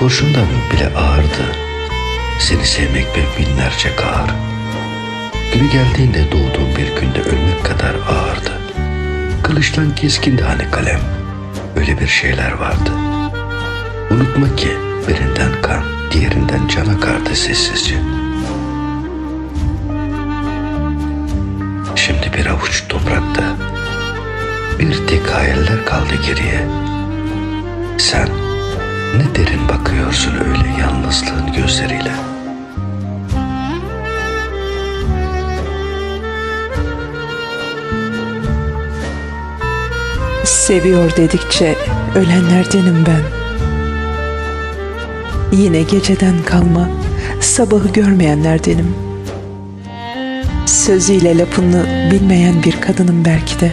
Kurşundan bile ağırdı. Seni sevmek be binlerce ağır. Günü geldiğinde doğduğum bir günde ölmek kadar ağırdı. Kılıçtan keskindi hani kalem. Öyle bir şeyler vardı. Unutma ki birinden kan, diğerinden can akardı sessizce. Şimdi bir avuç toprakta bir tek hayaller kaldı geriye. Sen ne derin bakıyorsun öyle yalnızlığın gözleriyle. Seviyor dedikçe ölenlerdenim ben. Yine geceden kalma, sabahı görmeyenlerdenim. Sözüyle lafını bilmeyen bir kadınım belki de.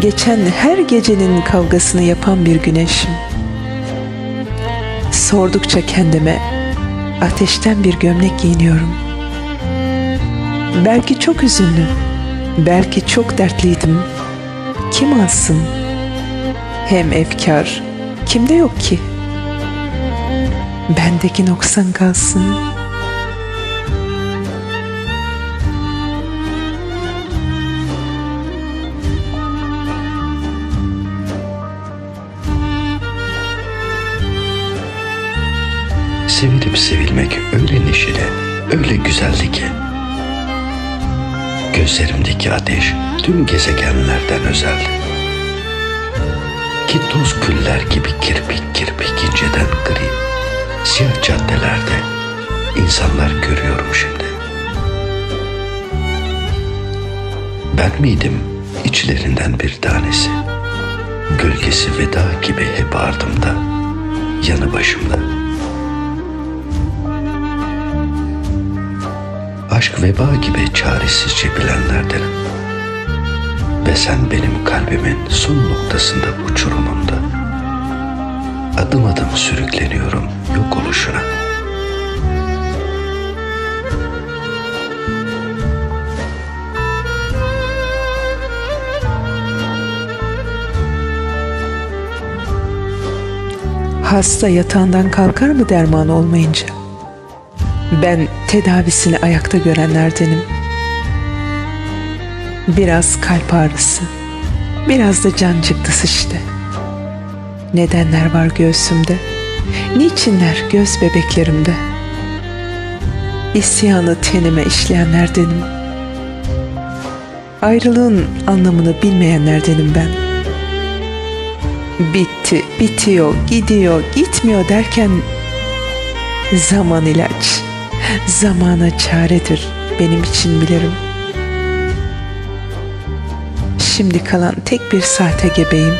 Geçen her gecenin kavgasını yapan bir güneşim. Sordukça kendime ateşten bir gömlek giyiniyorum. Belki çok üzünlü, belki çok dertliydim. Kim alsın? Hem efkar, kimde yok ki? Bendeki noksan kalsın. Sevilip sevilmek öyle neşeli, öyle güzeldi ki. Gözlerimdeki ateş tüm gezegenlerden özeldi. Ki toz küller gibi kirpik kirpik inceden gri, siyah caddelerde insanlar görüyorum şimdi. Ben miydim içlerinden bir tanesi? Gölgesi veda gibi hep ardımda, yanı başımda. Aşk veba gibi çaresizce bilenlerdenim. Ve sen benim kalbimin son noktasında uçurumunda. Adım adım sürükleniyorum yok oluşuna. Hasta yatağından kalkar mı derman olmayınca? Ben tedavisini ayakta görenlerdenim. Biraz kalp ağrısı, biraz da can çıktısı işte. Nedenler var göğsümde, niçinler göz bebeklerimde. İsyanı tenime işleyenlerdenim. Ayrılığın anlamını bilmeyenlerdenim ben. Bitti, bitiyor, gidiyor, gitmiyor derken zaman ilaç, zamana çaredir benim için bilirim. Şimdi kalan tek bir saate gebeyim.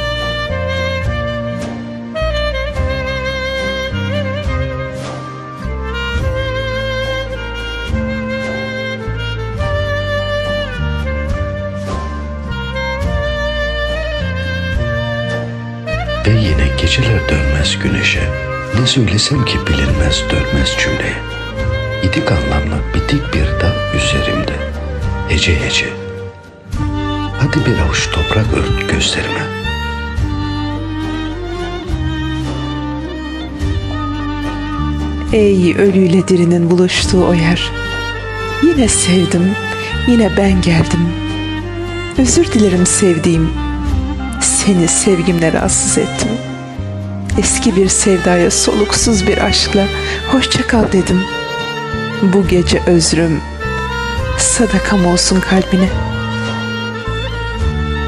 Ve yine geceler dönmez güneşe. Ne söylesem ki bilinmez dönmez cümleye. İdik anlamlı bitik bir dağ üzerimde. Hece hece. Hadi bir avuç toprak ört gözlerime. Ey ölüyle dirinin buluştuğu o yer. Yine sevdim, yine ben geldim. Özür dilerim sevdiğim. Seni sevgimle rahatsız ettim. Eski bir sevdaya soluksuz bir aşkla hoşça kal dedim. Bu gece özrüm sadakam olsun kalbine.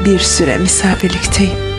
Bir süre misafirlikteyim.